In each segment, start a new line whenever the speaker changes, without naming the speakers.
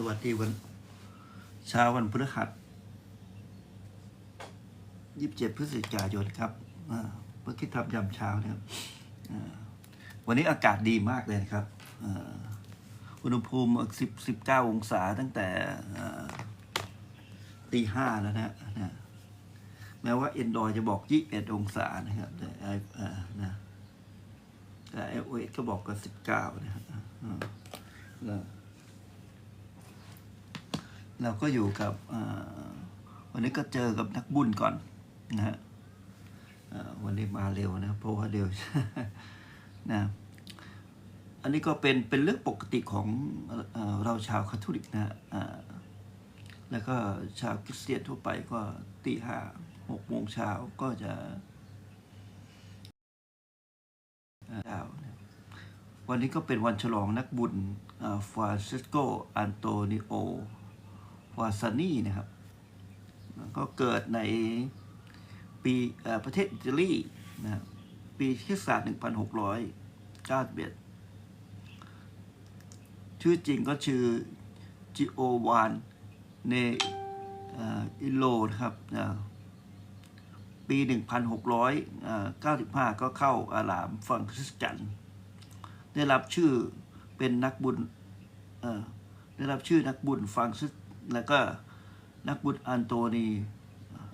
สวัสดีวันเช้าวันพฤหัสยี่สิบเจ็ดพฤศจิกายนครับเมื่อคิดทำยามเช้าเนี่ยวันนี้อากาศดีมากเลยครับอุณหภูมิสิบสิบเก้าองศาตั้งแต่ตีห้าแล้วนะนะแม้ว่าเอ็นดอยจะบอกยี่สิบเอ็ดองศานะครับแต่ไอนะแต่ไอโอเอก็บอกก็สิบเก้านะครับ เราก็อยู่กับวันนี้ก็เจอกับนักบุญก่อนนะฮะวันนี้มาเร็วนะเพราะว่าเร็วนะอันนี้ก็เป็นเป็นเรื่องปกติของเราชาวคาทอลิกนะแล้วก็ชาวคริสเตียนทั่วไปก็ตีห้าหกโมงเช้าก็จะเช้านะวันนี้ก็เป็นวันฉลองนักบุญฟรานซิสโก อันโตนิโอ วาซานีนะครับก็เกิดในปีประเทศอิตาลีนะครับปีคศักราช1691 ชื่อจริงก็ชื่อจิโอวานเนอิโลนะครับอ่าปี 1695 ก็เข้าอารามฟังคริสกันได้รับชื่อเป็นนักบุญได้รับชื่อนักบุญฟังคริส แล้วก็นักบุญอันโตนี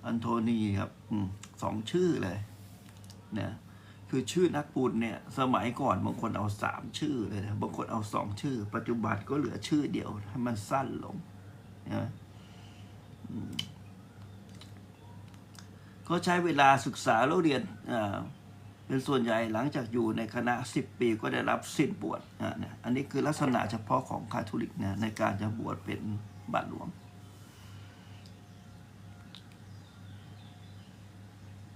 อันโทนีครับอสองชื่อเลยนะคือชื่อนักบุญเนี่ยสมัยก่อนบางคนเอาสามชื่อเลยนะบางคนเอาสองชื่อ ปัจจุบันก็เหลือชื่อเดียวให้มันสั้นลงนะก็ใช้เวลาศึกษาแล้วเรียนอ่าเป็นส่วนใหญ่หลังจากอยู่ในคณะสิบปีก็ได้รับสิ้นบวชอ่าเนี่ยอันนี้คือลักษณะเฉพาะของคาทอลิกนะในการจะบวชเป็น บาทหลวง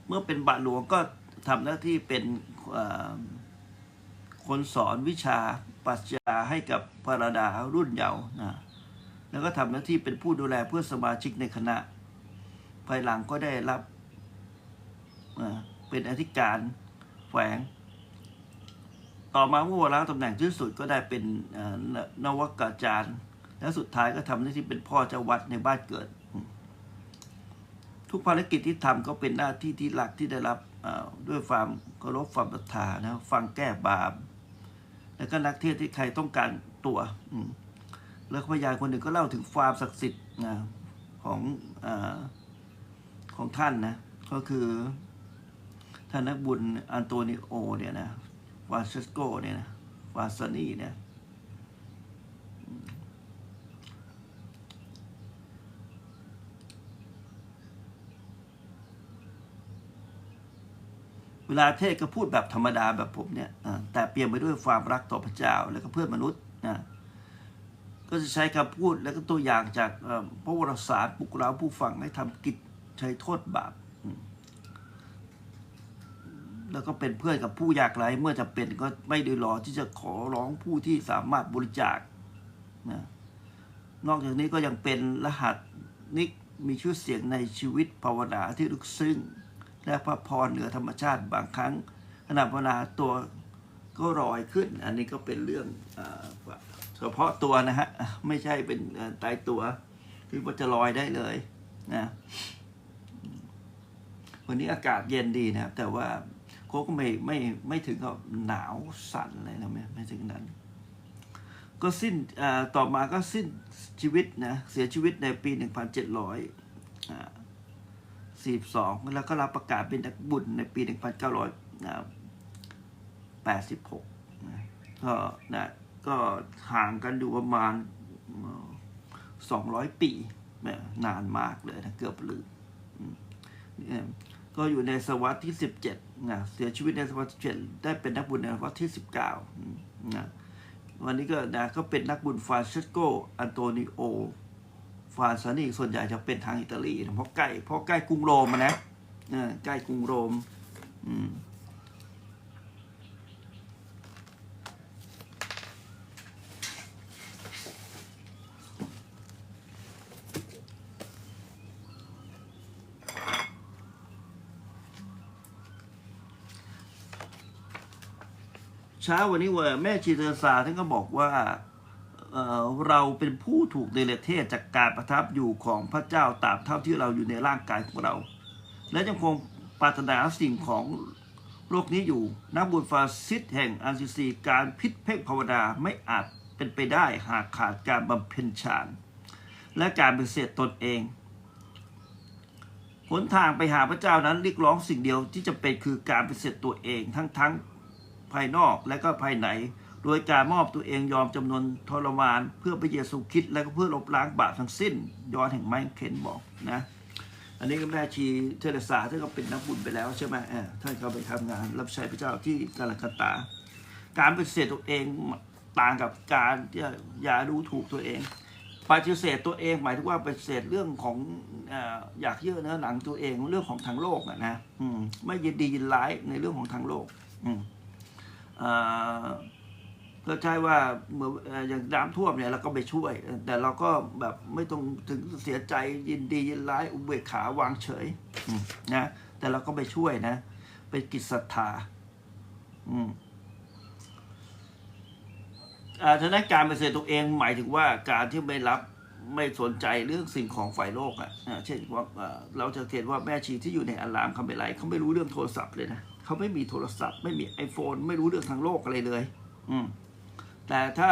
เมื่อเป็นบาทหลวงก็ทำหน้าที่เป็นคนสอนวิชาปัชญาให้กับพระราดารุ่นเยาว์นะแล้วก็ทำหน้าที่เป็นผู้ดูแลเพื่อนสมาชิกในคณะ ภายหลังก็ได้รับเป็นอธิการแฝง ต่อมาเมื่อวาระตำแหน่งที่สุดก็ได้เป็นนนวกาจารย์ และสุดท้ายก็ทำหน้าที่เป็นพ่อเจ้าวัดในบ้านเกิด ทุกภารกิจที่ทำก็เป็นหน้าที่ที่หลักที่ได้รับด้วยความเคารพความศรัทธานะฟังแก้บาปแล้วก็นักเทศที่ใครต้องการตัวอืแล้วพยานคนหนึ่งก็เล่าถึงความศักดิ์สิทธิ์นะของอของท่านนะก็คือท่านนักบุญอันโตนิโอเนี่ยนะวาเชสโกเนี่ยนะวาซานีเนี่ย เวลาเทศก็พูดแบบธรรมดาแบบผมเนี่ยแต่เปลี่ยนไปด้วยความรักต่อพระเจ้าและก็เพื่อนมนุษย์นะก็จะใช้คำพูดและก็ตัวอย่างจากพระวรสารปลุกเราผู้ฟังให้ทำกิจใช้โทษบาปแล้วก็เป็นเพื่อนกับผู้ยากไร้เมื่อจะเป็นก็ไม่ได้รอที่จะขอร้องผู้ที่สามารถบริจาคนะนอกจากนี้ก็ยังเป็นรหัสนิกมีชื่อเสียงในชีวิตภาวนาที่ลึกซึ้ง และพระพรเหนือธรรมชาติบางครั้งขณะภาวนาตัวก็ลอยขึ้น อันนี้ก็เป็นเรื่องเฉพาะตัวนะฮะไม่ใช่เป็นตายตัวคือว่าจะลอยได้เลยนะวันนี้อากาศเย็นดีนะครับ แต่ว่าเขาก็ไม่ไม่ไม่ถึงกับหนาวสั่นเลยนะไม่ไม่ถึงนั้น ก็สิ้นต่อมาก็สิ้นชีวิตนะเสียชีวิตในปี 1700อ่า 42 แล้วก็รับประกาศเป็นนักบุญในปี 1986นะก็นะก็ห่างกันอยู่ประมาณเอ่อ200 ปีนะนานมากเลยนะเกือบลืมเนี่ยก็อยู่ในศวรรษที่ 17นะเสียชีวิตในศวรรษที่17ได้เป็นนักบุญในศวรรษที่ 19นะวันนี้ก็นะก็เป็นนักบุญฟรานซิสโกอันโตนิโอ ฟรานซานี่ส่วนใหญ่จะเป็นทางอิตาลีนะเพราะใกล้เพราะใกล้กรุงโรมนะเออใกล้กรุงโรมอืมเช้าวันนี้เว่าแม่ชีเทอร์ซาท่านก็บอกว่า เเราเป็นผู้ถูกเดลเทศจากการประทับอยู่ของพระเจ้าตราบเท่าที่เราอยู่ในร่างกายของเรา และยังคงปรารถนาสิ่งของโลกนี้อยู่ นักบุญฟาซิสแห่งอันซีซีการพิษเพ่งภาวนาไม่อาจเป็นไปได้หากขาดการบำเพ็ญฌานและการเป็นเศษตนเองหนทางไปหาพระเจ้านั้นเรียกร้องสิ่งเดียวที่จะเป็นคือการเป็นเศษตัวเองทั้งทั้งภายนอกและก็ภายใน โดยการมอบตัวเองยอมจำนวนทรมานเพื่อพระเยซูคริดและก็เพื่อลบล้างบาปทั้งสิ้น ยอนแห่งไม้เข็นบอกนะ อันนี้ก็แม่ชีเทเรซาท่านก็เป็นนักบุญไปแล้วใช่ไหมเออท่านก็ไปทำงาน รับใช้พระเจ้าที่กาลกัตตา การปฏิเสธตัวเองต่างกับการที่อย่าดูถูกตัวเองปฏิเสธตัวเองหมายถึงว่าปฏิเสธเรื่องของอยากเยอเนื้อหนังตัวเองเรื่องของทางโลกอะนะไม่ยินดียินร้ายในเรื่องของทางโลก อืมอ่อ ก็ใช่ว่าเหมือนเอ่ออย่างน้ำท่วมเนี่ยเราก็ไปช่วย แต่เราก็แบบไม่ต้องถึงเสียใจยินดียินร้ายอุเบกขาวางเฉยนะแต่เราก็ไปช่วยนะไปกิจศรัทธาอืมอ่าฉะนั้นการปเสธตัวเองหมายถึงว่าการที่ไม่รับไม่สนใจเรื่องสิ่งของฝ่ายโลกอะอ่าเช่นว่าเราจะเห็นว่าแม่ชีที่อยู่ในอารามเขาไม่ไรเขาไม่รู้เรื่องโทรศัพท์เลยนะเขาไม่มีโทรศัพท์ ไม่มี iPhone ไม่รู้เรื่องทางโลกอะไรเลย อืม แต่ถ้า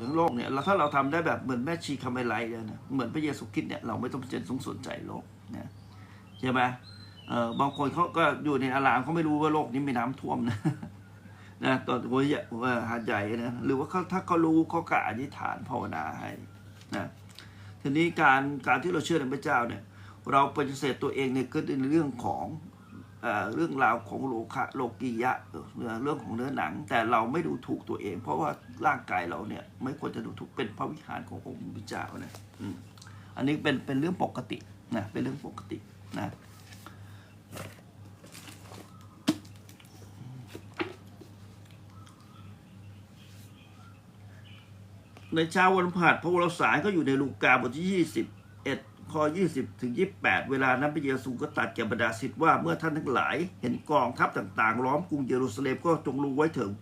ทั้งโลกเนี่ยเราถ้าเราทำได้แบบเหมือนแม่ชีคาเมไลเนี่ยนะเหมือนพระเยซูคริสต์เนี่ยเราไม่ต้องเจนสงสนใจโลกนะใช่ไหมเออบางคนเขาก็อยู่ในอารามเขาไม่รู้ว่าโลกนี้มีน้ำท่วมนะนะตอนหัวใหญ่ว่าหาดใหญ่นะหรือว่าเขาถ้าเขารู้เขาก็อธิษฐานภาวนาให้นะทีนี้การการที่เราเชื่อในพระเจ้าเนี่ย เราปฏิเสธตัวเองเนี่ยก็เป็นเรื่องของ เรื่องราวของโลคะโลกียะเรื่องของเนื้อหนัง แต่เราไม่ดูถูกตัวเอง เพราะว่าร่างกายเราเนี่ยไม่ควรจะดูถูกเป็นพระวิหารขององค์พระเจ้านะอันนี้เป็นเป็นเรื่องปกตินะเป็นเรื่องปกตินะในเช้าวันพฤหัสพระวรสารก็อยู่ในลูกาบทที่21 ข้อ 20ถึง28 เวลานั้นพระเยซูก็ตัดแก่บรรดาศิษย์ว่าเมื่อท่านทั้งหลาย เห็นกองทัพต่างๆ ล้อมกรุงเยรูซาเล็มก็จงรู้ไว้เถิด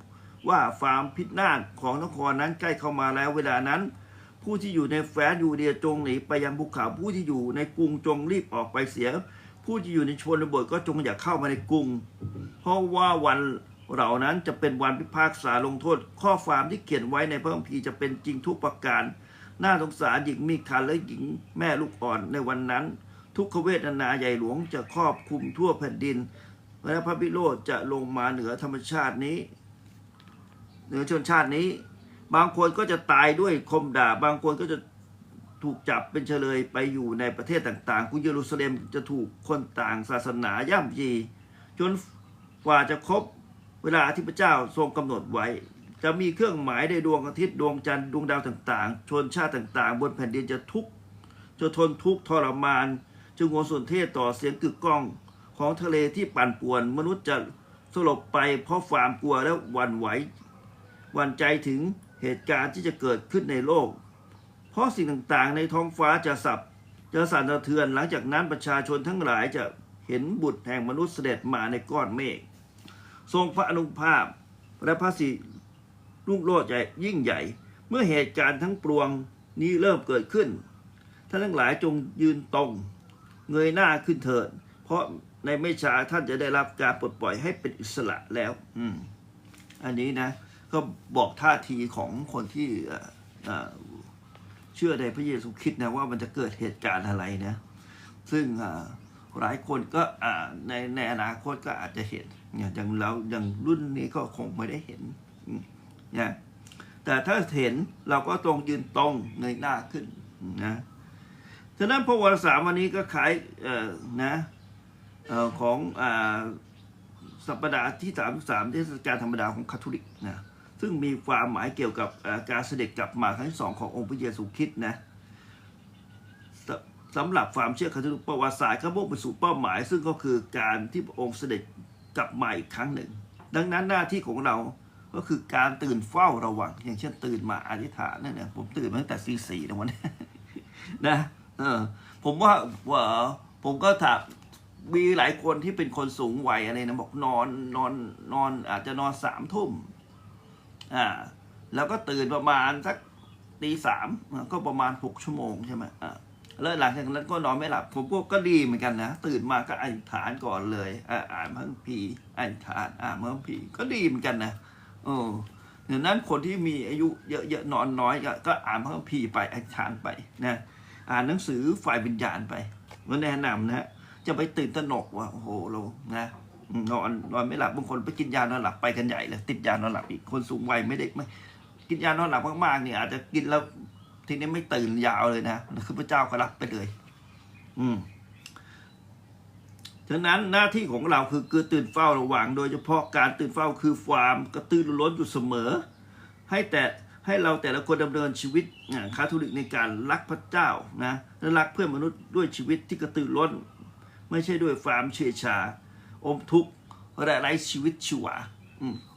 ว่าความพิษนาศของนครนั้นใกล้เข้ามาแล้ว เวลานั้น ผู้ที่อยู่ในแฟนยูเดียจงหนีไปยังภูเขาผู้ที่อยู่ในกรุงจงรีบออกไปเสีย ผู้ที่อยู่ในชนบทก็จงอย่าเข้ามาในกรุง เพราะว่าวันเหล่านั้นจะเป็นวันพิพากษาลงโทษ ข้อความที่เขียนไว้ในพระคัมภีร์จะเป็นจริงทุกประการ น่าสงสารหญิงมีคันและหญิงแม่ลูกอ่อนในวันนั้น ทุกขเวทนาใหญ่หลวงจะครอบคลุมทั่วแผ่นดิน และพระพิโรธจะลงมาเหนือธรรมชาตินี้ เหนือชนชาตินี้ บางคนก็จะตายด้วยคมด่าบางคนก็จะถูกจับเป็นเฉลยไปอยู่ในประเทศต่างๆกรุงเยรูซาเล็มจะถูกคนต่างศาสนาย่ำยี จนกว่าจะครบเวลาที่พระเจ้าทรงกำหนดไว้ จะมีเครื่องหมายในดวงอาทิตย์ดวงจันทร์ดวงดาวต่างๆ ชนชาติต่างๆ บนแผ่นดินจะทุกข์จะทนทุกข์ทรมาน จึงโงส่วนเทศต่อเสียงกึกก้องของทะเลที่ปั่นป่วน มนุษย์จะสลบไปเพราะความกลัวและหวั่นไหวหวั่นใจถึงเหตุการณ์ที่จะเกิดขึ้นในโลก เพราะสิ่งต่างๆ ในท้องฟ้าจะสับจะสั่นสะเทือนหลังจากนั้นประชาชนทั้งหลายจะเห็นบุตรแห่งมนุษย์เสด็จมาในก้อนเมฆทรงพระอนุภาพและพระสิ รุ่งโรจน์ใหญ่ยิ่งใหญ่ เมื่อเหตุการณ์ทั้งปวงนี้เริ่มเกิดขึ้น ท่านทั้งหลายจงยืนตรง เงยหน้าขึ้นเถิด เพราะในไม่ช้าท่านจะได้รับการปลดปล่อยให้เป็นอิสระแล้ว อืม อันนี้นะ ก็บอกท่าทีของคนที่เชื่อในพระเยซูคริสต์นะว่ามันจะเกิดเหตุการณ์อะไรนะ ซึ่งหลายคนก็ในในอนาคตก็อาจจะเห็นอย่างเราอย่างรุ่นนี้ก็คงไม่ได้เห็น นี่ยแต่ถ้าเห็นเราก็ตรงยืนตรงเงยหน้าขึ้นนะฉะนั้นพระวรสารวันนี้ก็ขายเอ่อนะเอ่อของอ่าสัปดาห์ที่33เทศกาลธรรมดาของคาทอลิกนะซึ่งมีความหมายเกี่ยวกับการเสด็จกลับมาครั้งที่สองขององค์พระเยซูคริสต์นะสสำหรับความเชื่อคาทอลิกประวัติศาสตร์ก็มุ่งไปสู่เป้าหมาย ซึ่งก็คือการที่พระองค์เสด็จกลับมาอีกครั้งหนึ่ง ดังนั้นหน้าที่ของเรา ก็คือการตื่นเฝ้าระวัง อย่างเช่นตื่นมาอธิษฐานเนั่นนะผมตื่นมาตั้งแต่ตีสี่นะวันนี้นะเออผมว่าว่าผมก็ถามมีหลายคนที่เป็นคนสูงวัยอะไรนะบอกนอนนอนนอนอาจจะนอนสามทุ่มอ่าแล้วก็ตื่นประมาณสักตีสามก็ประมาณหกชั่วโมงใช่ไหมอ่าแล้วหลังจากนั้นก็นอนไม่หลับ ผมก็ก็ดีเหมือนกันนะ ตื่นมาก็อธิษฐานก่อนเลย อ่านพระคัมภีร์อธิษฐานอ่านพระคัมภีร์ก็ดีเหมือนกันนะ โอ้ดังนั้นคนที่มีอายุเยอะๆนอนน้อยก็ก็อ่านพระคัมภีร์ไปอธิษฐานไปนะอ่านหนังสือฝ่ายวิญญาณไปก็แนะนำนะฮะจะไปตื่นตระหนกว่าโอ้โหเรานะนอนนอนไม่หลับบางคนไปกินยานอนหลับไปกันใหญ่เลยติดยานอนหลับอีกคนสูงวัยไม่ได้ไม่กินยานอนหลับมากๆเนี่ยอาจจะกินแล้วทีนี้ไม่ตื่นยาวเลยนะคือพระเจ้าก็รับไปเลย อืม ฉะนั้นหน้าที่ของเราคือคือตื่นเฝ้าระวัง โดยเฉพาะการตื่นเฝ้าคือความกระตือรือร้นอยู่เสมอ ให้แต่ให้เราแต่ละคนดำเนินชีวิตอ่าคาทอลิกในการรักพระเจ้านะและรักเพื่อนมนุษย์ด้วยชีวิตที่กระตือร้น ไม่ใช่ด้วยความเฉยชา อมทุกข์และไร้ชีวิตชีวา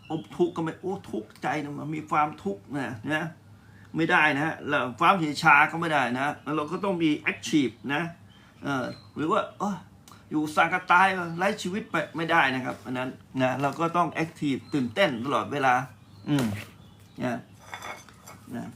อมทุกข์ก็ไม่โอ้ทุกข์ใจนะมันมีความทุกข์นะนะไม่ได้นะแล้วความเฉยชาก็ไม่ได้นะเราก็ต้องมีแอคทีฟนะเออหรือว่าเออ อยู่สังกตายไร้ชีวิตไปไม่ได้นะครับอันนั้นนะเราก็ต้องแอคทีฟตื่นเต้นตลอดเวลา อืมนะนะ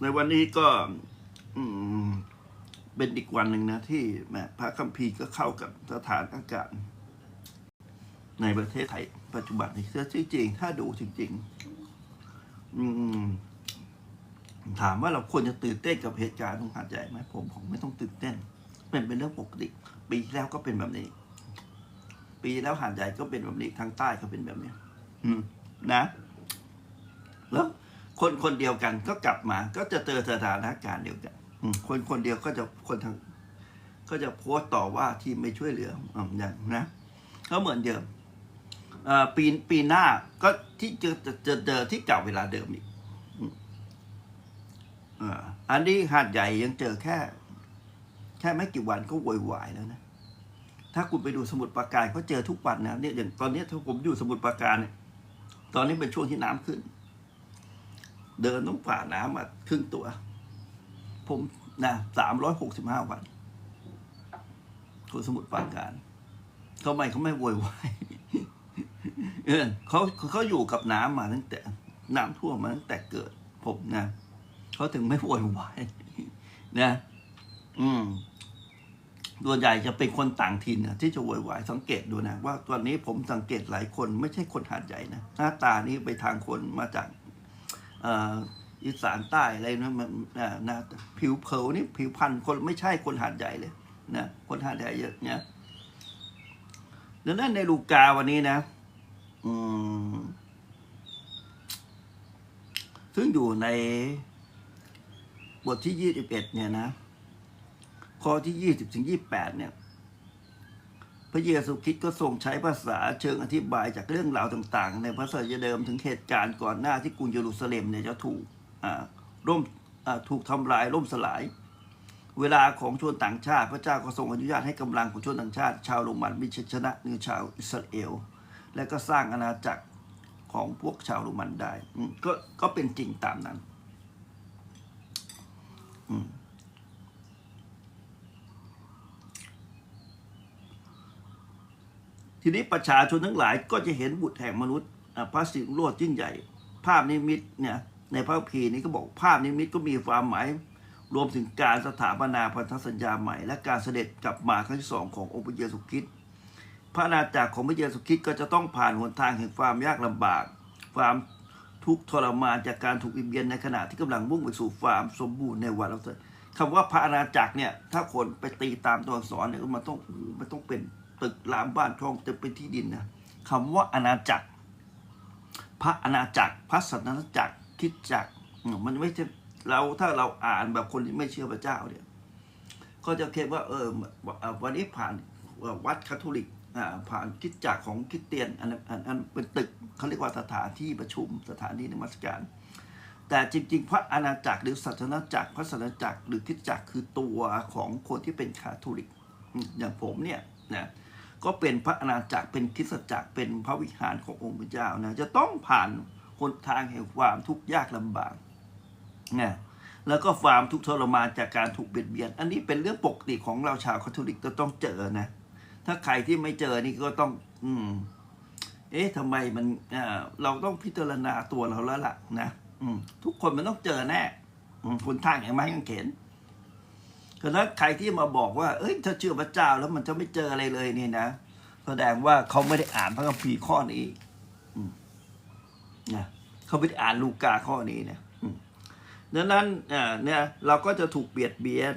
ในวันนี้ก็ อืม เป็นอีกวันหนึ่งนะที่แมพระคัมภีร์ก็เข้ากับสถานอากาศในประเทศไทย ปัจจุบันนี้จริงๆถ้าดูจริง ๆ อืม ถามว่าเราควรจะตื่นเต้นกับเหตุการณ์ตรงหาดใหญ่ไหมผมผมไม่ต้องตื่นเต้นเป็นเป็นเรื่องปกติ ปีที่แล้วก็เป็นแบบนี้ ปีแล้วหาดใหญ่ก็เป็นแบบนี้ทางใต้ก็เป็นแบบนี้ อืม นะ แล้วคนคนเดียวกันก็กลับมา ก็จะเจอสถานการณ์เดียวกันคนคนเดียวก็จะคนทางก็จะโพสต์ต่อว่าที่ไม่ช่วยเหลืออย่างนะก็เหมือนเดิมปีปีหน้าก็ที่เจอจะจะเจอที่เก่าเวลาเดิมอีกอันนี้หาดใหญ่ยังเจอแค่ แค่ไม่กี่วันก็โวยวายแล้วนะ ถ้าคุณไปดูสมุดปราการก็เจอทุกวันนะเนี่ยอย่างตอนนี้ถ้าผมอยู่สมุดปราการเนี่ย ตอนนี้เป็นช่วงที่น้ำขึ้น เดินต้องผ่าน้ำมาครึ่งตัว ผมนะสามร้อยหกสิบห้าวันคนสมุดปราการเขาไม่เขาไม่โวยวายเออเขาเขาอยู่กับน้ำมาตั้งแต่ น้ำท่วมมาตั้งแต่เกิด ผมนะเขาถึงไม่โวยวายนะ อืม ส่วนใหญ่จะเป็นคนต่างถิ่นนะที่จะโวยวายสังเกตดูนะว่าตอนนี้ผมสังเกตหลายคนไม่ใช่คนหาดใหญ่นะหน้าตานี่ไปทางคนมาจากอีสานใต้อะไรนะมันอ่นะผิวเผานี่ผิวพันธุ์คนไม่ใช่คนหาดใหญ่เลยนะคนหาดใหญ่เยอะเนี่ยดังนั้นในลูกาวันนี้นะอืมซึ่งอยู่ในบทที่ยี่สิบเอ็ดเนี่ยนะ ข้อที่ยี่สิบถึงยี่แปดเนี่ย พระเยซูคริสต์ก็ทรงใช้ภาษาเชิงอธิบายจากเรื่องราวต่างๆ ในพระสัยเดิมถึงเหตุการณ์ก่อนหน้าที่กรุงเยรูซาเล็มเนี่ยจะถูกอ่าร่มอ่าถูกทำลายล่มสลาย เวลาของชนต่างชาติ พระเจ้าก็ทรงอนุญาตให้กำลังของชนต่างชาติ ชาวโรมันมีชัยชนะเหนือชาวอิสราเอล และก็สร้างอาณาจักรของพวกชาวโรมันได้ก็ก็เป็นจริงตามนั้น อืม ทีนี้ประชาชนทั้งหลายก็จะเห็นบุตรแห่งมนุษย์พระสิงห์โลดยิ่งใหญ่ ภาพนิมิตเนี่ยในพระคัมภีร์นี้ก็บอกภาพนิมิตก็มีความหมาย รวมถึงการสถาปนาพันธสัญญาใหม่ และการเสด็จกลับมาครั้งที่สองขององค์พระเยซูคริสต์พระอาณาจักรของพระเยซูคริสต์ก็จะต้องผ่านหนทางแห่งความยากลำบาก ความทุกข์ทรมานจากการถูกอิมเบียนในขณะที่กำลังมุ่งไปสู่ความสมบูรณ์ในวันเราเถิดคำว่าพระอาณาจักรเนี่ยถ้าคนไปตีตามตัวอักษรเนี่ยมันต้องมันต้องเป็น ตึกรามบ้านช่องจะเป็นที่ดินนะคำว่าอาณาจักร พระอาณาจักร พระสันตจักรคิดจักรมันไม่ใช่เราถ้าเราอ่านแบบคนที่ไม่เชื่อพระเจ้าเนี่ย ก็จะคิดว่าเออวันนี้ผ่านวัดคาทอลิกผ่านคิดจักรของคริสเตียนอันนั้นอันอันเป็นตึกเขาเรียกว่าสถานที่ประชุมสถานที่นมัสการ แต่จริง ๆ พระอาณาจักรหรือศาสนาจักรพระศาสนาจักรหรือคริสตจักรคือตัวของคนที่เป็นคาทอลิกอย่างผมเนี่ยนะ ก็เป็นพระอาณาจักรเป็นคิสตจักรเป็นพระวิหารขององค์พระเจ้านะจะต้องผ่านหนทางแห่งความทุกข์ยากลำบากนะแล้วก็ความทุกข์ทรมานจากการถูกเบียดเบียน อันนี้เป็นเรื่องปกติของเราชาวคาทอลิกจะต้องเจอนะ ถ้าใครที่ไม่เจอนี่ก็ต้อง อืม เอ๊ะทำไมมันเราต้องพิจารณาตัวเราแล้วล่ะนะอืมทุกคนมันต้องเจอแน่คนทางอย่างไม้กางเขน ฉะนั้นใครที่มาบอกว่า เอ้ยถ้าเชื่อพระเจ้าแล้วมันจะไม่เจออะไรเลยนี่นะ แสดงว่าเขาไม่ได้อ่านพระคัมภีร์ข้อนี้นะเขาไม่ได้อ่านลูกาข้อนี้เนี่ยดังนั้นอ่าเนี่ยเราก็จะถูกเบียดเบียน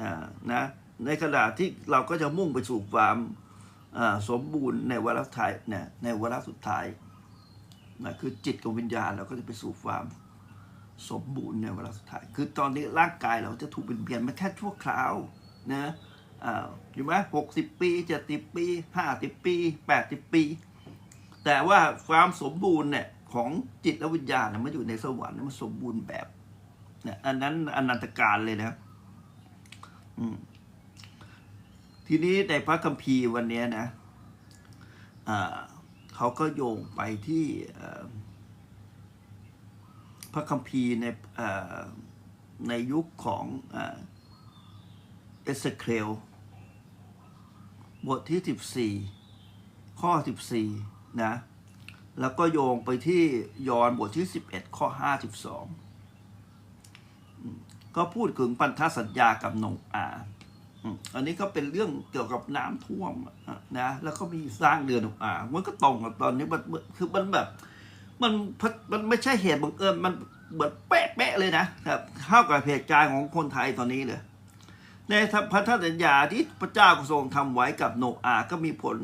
อ่านะในขณะที่เราก็จะมุ่งไปสู่ความอ่าสมบูรณ์ในวาระสุดท้ายเนี่ยในวาระสุดท้ายนะคือจิตกับวิญญาณเราก็จะไปสู่ความ สมบูรณ์ในเวลาสุดท้าย คือตอนนี้ร่างกายเราจะถูกเปลี่ยนเปลี่ยนมาแค่ชั่วคราวนะอ่าอยู่ไหมหกสิบปีเจ็ดสิบปีห้าสิบปีแปดสิบปี แต่ว่าความสมบูรณ์เนี่ยของจิตและวิญญาณเนี่ยมันอยู่ในสวรรค์มันสมบูรณ์แบบเนี่ยอันนั้นอนันตการเลยนะทีนี้ในพระคัมภีร์วันนี้นะอ่าเขาก็โยงไปที่ พระคัมภีร์ในในยุคของเอเอสเคลบทที่ 14 ข้อ 14 นะ แล้วก็โยงไปที่ยอห์นบทที่ 11 ข้อ 52อืมก็พูดถึงพันธสัญญากับโนอาอันนี้ก็เป็นเรื่องเกี่ยวกับน้ำท่วมนะ แล้วก็มีสร้างเรือนอ่ามันก็ตรงกับตอนนี้มันมันคือมันแบบ มันมันไม่ใช่เหตุบังเอิญมันเหมือนเป๊ะๆเลยนะครับเข้ากับเหตุการณ์ของคนไทยตอนนี้เลยในพันธสัญญาที่พระเจ้าทรงทำไว้กับโนอาก็มีผล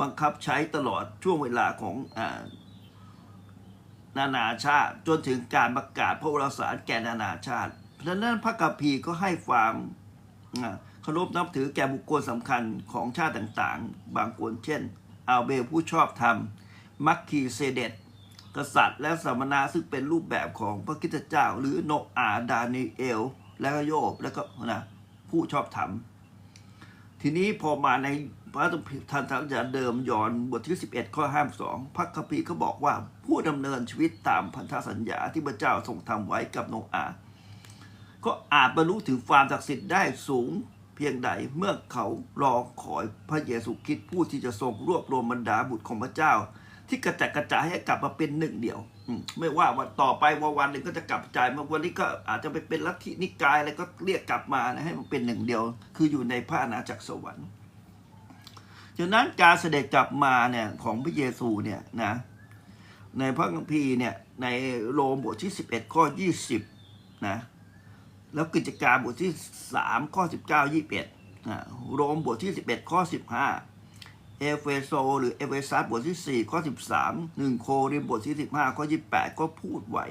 บังคับใช้ตลอดช่วงเวลาของอานานาชาติ จนถึงการประกาศพระวรสารแก่นานาชาติ เพราะฉะนั้นพระกัมภีก็ให้ความเคารพนับถือแก่บุคคลสำคัญของชาติต่างๆ บางคนเช่นอาเบลผู้ชอบธรรม มัคคีเซเดต กษัตริย์และสมณะซึ่งเป็นรูปแบบของพระคริสตเจ้า หรือโนอาห์ดานิเอล และก็โยบแล้วก็นะผู้ชอบธรรม ทีนี้พอมาในพระทันทัญญาเดิมย้อนบทที่ 11 ข้อ52พระคัมภีร์ก็บอกว่าผู้ดำเนินชีวิตตามพันธสัญญาที่พระเจ้าทรงทำไว้กับโนอาห์ก็อาจบรรลุถึงความศักดิ์สิทธิ์ได้สูงเพียงใดเมื่อเขารอคอยพระเยซูคริสต์ผู้ที่จะทรงรวบรวมบรรดาบุตรของพระเจ้า ที่กระจัดกระจายให้กลับมาเป็นหนึ่งเดียวไม่ว่าวันต่อไปวันวันหนึ่งก็จะกลับกระจายมาวันนี้ก็อาจจะไปเป็นลัทธินิกายอะไรก็เรียกกลับมานะให้มันเป็นหนึ่งเดียว คืออยู่ในพระอาณาจักรสวรรค์ฉะนั้นการเสด็จกลับมาเนี่ยของพระเยซูเนี่ยนะในพระคัมภีร์เนี่ยในโรมบทที่ 11 ข้อ 20นะแล้วกิจการบทที่ 3 ข้อ 19 21อ่าโรมบทที่ 11 ข้อ 15 เอเฟโซหรือเอเฟซัสบทที่ 4 ข้อ 13 1 โครินบทที่ 15 ข้อ 28 ก็พูดไว้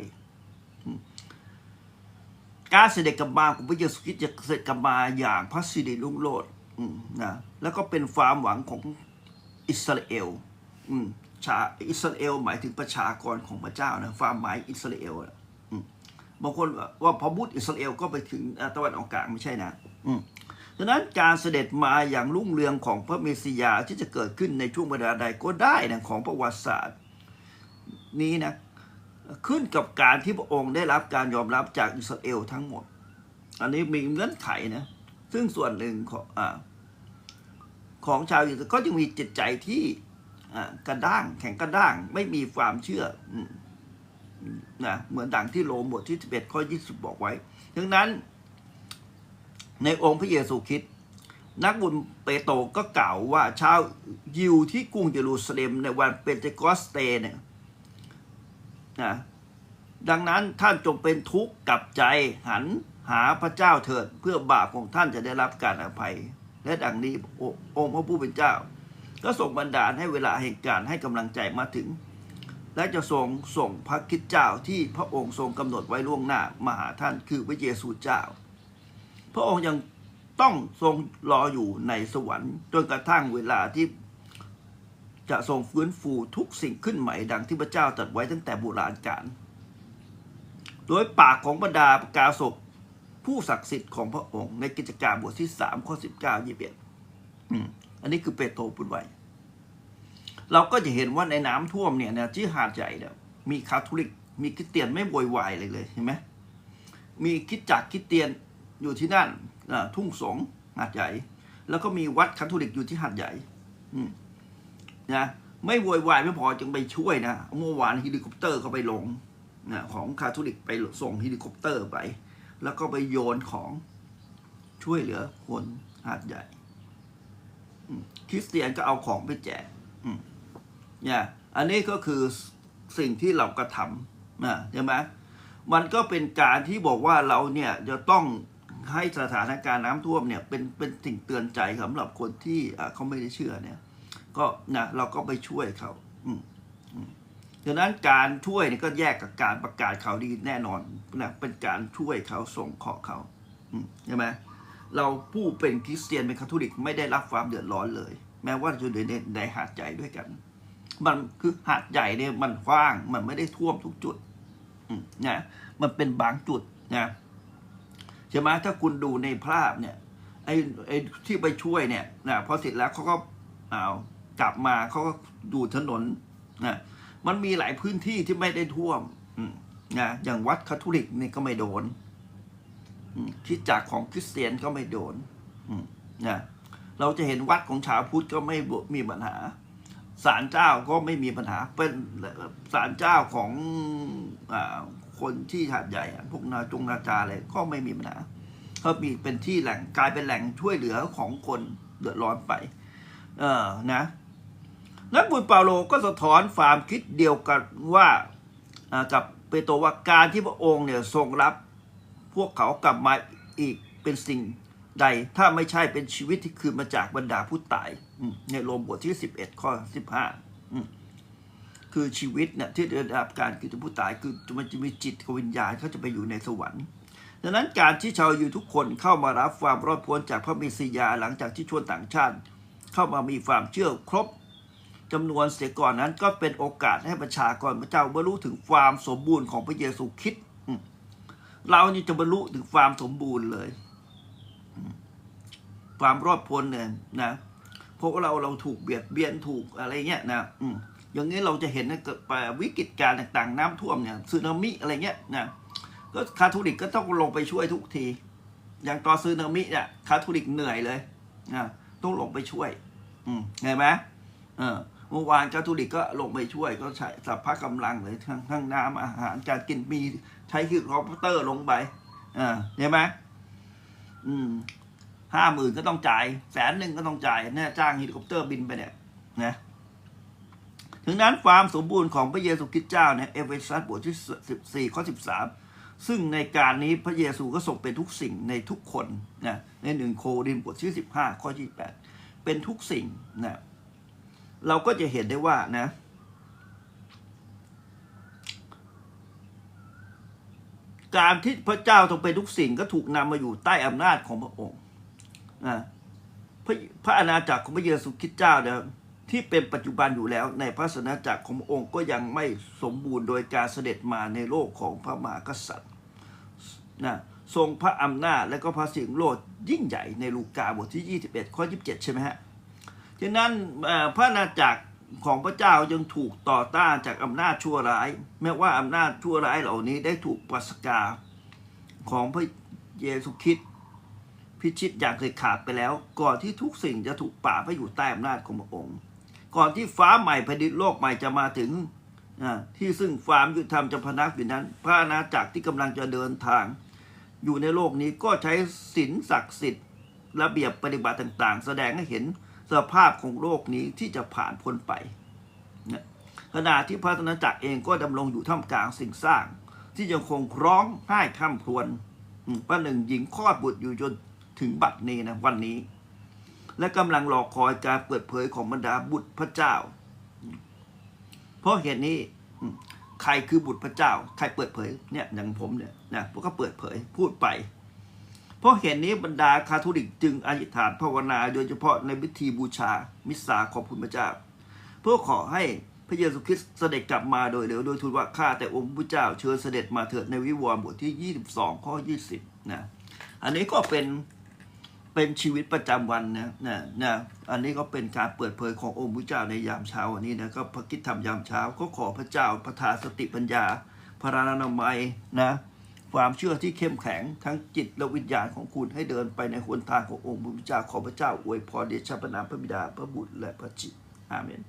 การเสด็จกลับมาของพระเยซูคริสต์จะเสด็จกลับมาอย่างพระสิริรุ่งโรจน์นะแล้วก็เป็นความหวังของอิสราเอลชาอิสราเอลหมายถึงประชากรของพระเจ้านะความหมายอิสราเอลบางคนว่าพอพูดอิสราเอลก็ไปถึงตะวันออกกลางไม่ใช่นะ อืม ดังนั้นการเสด็จมาอย่างรุ่งเรืองของพระเมสสิยาที่จะเกิดขึ้นในช่วงเวลาใดก็ได้นะของประวัติศาสตร์นี้นะขึ้นกับการที่พระองค์ได้รับการยอมรับจากอิสราเอลทั้งหมด อันนี้มีเงื่อนไขนะซึ่งส่วนหนึ่งของอของชาวอิสราเอลก็ยังมีจิตใจที่กระด้างแข็งกระด้างไม่มีความเชื่อนะเหมือนดังที่โรมบทที่ 11 ข้อ 20 บอกไว้ดังนั้น ในองค์พระเยซูคริสต์นักบุญเปโตรก็กล่าวว่าชาวยิวที่กรุงเยรูซาเล็มในวันเปนเทคอสเตเนี่ยนะดังนั้นท่านจงเป็นทุกข์กับใจหันหาพระเจ้าเถิดเพื่อบาปของท่านจะได้รับการอภัย และดังนี้องค์พระผู้เป็นเจ้า ก็ส่งบันดาลให้เวลาแห่งการณ์ให้กำลังใจมาถึง และจะทรงส่งพระคิดเจ้าที่พระองค์ทรงกำหนดไว้ล่วงหน้ามาหาท่านคือพระเยซูเจ้า พระองค์ยังต้องทรงรออยู่ในสวรรค์จนกระทั่งเวลาที่จะทรงฟื้นฟูทุกสิ่งขึ้นใหม่ดังที่พระเจ้าตรัสไว้ตั้งแต่โบราณกาลโดยปากของบรรดาประกาศกผู้ศักดิ์สิทธิ์ของพระองค์ในกิจการบทที่สามข้อสิบเก้ายี่สิบเอ็ดอันนี้คือเปโตรพูดไวเราก็จะเห็นว่าในน้ำท่วมเนี่ยนะที่หาดใหญ่เนี่ยมีคาทอลิก มีคริสเตียนไม่โวยวายเลยเลยเห็นไหมมีคิดจักคริสเตียน อยู่ที่นั่นทุ่งสงหาดใหญ่ แล้วก็มีวัดคาทอลิกอยู่ที่หาดใหญ่นะไม่โวยวายไม่พอจึงไปช่วยนะเมื่อวานเฮลิคอปเตอร์เขาไปลงนะของคาทอลิกไปส่งเฮลิคอปเตอร์ไป แล้วก็ไปโยนของช่วยเหลือคนหาดใหญ่คริสเตียนก็เอาของไปแจกเนี่ยอันนี้ก็คือสิ่งที่เรากระทำนะใช่ไหมมันก็เป็นการที่บอกว่าเราเนี่ยจะต้อง ให้สถานการณ์น้ำท่วมเนี่ยเป็นเป็นสิ่งเตือนใจสำหรับคนที่เขาไม่ได้เชื่อเนี่ย ก็นะเราก็ไปช่วยเขาอืมดังนั้นการช่วยเนี่ยก็แยกกับการประกาศข่าวดีแน่นอนนะเป็นการช่วยเขาส่งเคาะเขาใช่ไหมเราผู้เป็นคริสเตียนเป็นคาทอลิกไม่ได้รับความเดือดร้อนเลย แม้ว่าจะอยู่ในในหาดใหญ่ด้วยกัน มันคือหาดใหญ่เนี่ยมันกว้างมันไม่ได้ท่วมทุกจุดอืนะมันเป็นบางจุดนะ ใช่ไหมถ้าคุณดูในภาพเนี่ยไอ้ไอ้ที่ไปช่วยเนี่ยนะพอเสร็จแล้วเขาก็เอากลับมาเขาก็ดูถนนนะมันมีหลายพื้นที่ที่ไม่ได้ท่วมนะอย่างวัดคาทอลิกนี่ก็ไม่โดนคิดจักของคริสเตียนก็ไม่โดนนะเราจะเห็นวัดของชาวพุทธก็ไม่มีปัญหาศาลเจ้าก็ไม่มีปัญหาเป็นศาลเจ้าของอ คนที่หาดใหญ่พวกนาจงนาจาอะไรก็ไม่มีปัญหาก็มีเป็นที่แหล่งกลายเป็นแหล่งช่วยเหลือของคนเดือดร้อนไป เออนะนักบุญเปาโลก็สะท้อนความคิดเดียวกันว่ากับเปโตรว่าการที่พระองค์เนี่ยทรงรับ พวกเขากลับมาอีกเป็นสิ่งใด ถ้าไม่ใช่เป็นชีวิตที่คืนมาจากบรรดาผู้ตายในโรมบทที่ 11 ข้อ 15อื คือชีวิตเนี่ยที่ได้รับการคือจะผู้ตายคือมันจะมีจิตกับวิญญาณเขาจะไปอยู่ในสวรรค์ดังนั้นการที่ชาวยิวทุกคนเข้ามารับความรอดพ้นจากพระเมสสิยาหลังจากที่ชวนต่างชาติ เข้ามามีความเชื่อครบจำนวนเสียก่อนนั้นก็เป็นโอกาสให้ประชากรพระเจ้าบรรลุถึงความสมบูรณ์ของพระเยซูคริสต์เรานี่จะบรรลุถึงความสมบูรณ์เลย ความรอดพ้นเนี่ยนะเพราะว่าเราเราถูกเบียดเบียนถูกอะไรเงี้ยนะอืม อย่างนี้เราจะเห็นนะเกิดวิกฤตการณ์ต่างๆ น้ำท่วมเนี่ยสึนามิอะไรเงี้ยนะก็คาทอลิกก็ต้องลงไปช่วยทุกที อย่างตอนซึนามิเนี่ยคาทอลิกเหนื่อยเลยนะต้องลงไปช่วย อืมเห็นไหมเออเมื่อวานคาทอลิกก็ลงไปช่วยก็ใช้สัพพะกำลังเลยทั้งทั้งน้ำอาหารการกินมีใช้คือคอมพิวเตอร์ลงไปอ่าเห็นไหมอืมห้าหมื่นก็ต้องจ่ายแสนหนึ่งก็ต้องจ่ายเนี่ยจ้างเฮลิคอปเตอร์บินไปเนี่ยนะ ถึงนั้นความสมบูรณ์ของพระเยซูคริสต์เจ้าเนี่ยเอเฟซัสบทที่สิบสี่ข้อสิบสามซึ่งในการนี้พระเยซูก็ทรงเป็นทุกสิ่งในทุกคนนะในหนึ่งโครินธ์บทที่สิบห้าข้อที่แปดเป็นทุกสิ่งนะเราก็จะเห็นได้ว่านะการที่พระเจ้าทรงเป็นทุกสิ่งก็ถูกนำมาอยู่ใต้อำนาจของพระองค์นะพระพระอาณาจักรของพระเยซูคริสต์เจ้าเนี่ย ที่เป็นปัจจุบันอยู่แล้วในพระศาสนาจักรขององค์ก็ยังไม่สมบูรณ์โดยการเสด็จมาในโลกของพระมหากษัตริย์นะทรงพระอำนาจและก็พระสิงโลดยิ่งใหญ่ในลูกาบทที่ 21 ข้อ 27 ใช่ไหมฮะฉะนั้นพระอาจักรของพระเจ้ายังถูกต่อต้านจากอำนาจชั่วร้าย แม้ว่าอำนาจชั่วร้ายเหล่านี้ได้ถูกปัสกาของพระเยซูคริสต์พิชิตอย่างเคยขาดไปแล้ว ก่อนที่ทุกสิ่งจะถูกป่าบไปอยู่ใต้อำนาจของพระองค์ ก่อนที่ฟ้าใหม่แผ่นดินโลกใหม่จะมาถึงที่ซึ่งความยุติธรรมจะพนักอยู่นั้น พระอาณาจักรที่กำลังจะเดินทาง อยู่ในโลกนี้ก็ใช้ศีลศักดิ์สิทธิ์ระเบียบปฏิบัติต่างๆ แสดงให้เห็นสภาพของโลกนี้ที่จะผ่านพ้นไปขณะที่พระอาณาจักรเองก็ดำรงอยู่ท่ามกลางสิ่งสร้าง ที่ยังคงร้องไห้ข้ามครวญอืมประหนึ่งหญิงคลอดบุตรอยู่จนถึงบัดนี้นะวันนี้ และกำลังรอคอยการเปิดเผยของบรรดาบุตรพระเจ้า เพราะเหตุนี้ใครคือบุตรพระเจ้า ใครเปิดเผยเนี่ยอย่างผมเนี่ยนะผมก็เปิดเผยพูดไป เพราะเหตุนี้บรรดาคาทอลิกจึงอธิษฐานภาวนาโดยเฉพาะในพิธีบูชามิสสาขอบคุณพระเจ้า เพื่อขอให้พระเยซูคริสต์เสด็จกลับมาโดยเร็วโดยทูลว่าข้าแต่องค์พระเจ้าเชิญเสด็จมาเถิดในวิวรณ์บทที่ 22 ข้อ 20นะอันนี้ก็เป็น เป็นชีวิตประจำวันนะนะนะอันนี้ก็เป็นการเปิดเผยขององค์พระเจ้าในยามเช้าวันนี้นะก็พระกิจธรรมยามเช้าก็ขอพระเจ้าประทานสติปัญญา พระนานามัยนะความเชื่อที่เข้มแข็งทั้งจิตและวิญญาณของคุณให้เดินไปในหนทางขององค์พระเจ้าขอพระเจ้าอวยพรเดชะพระนามพระบิดาพระบุตรและพระจิตอาเมน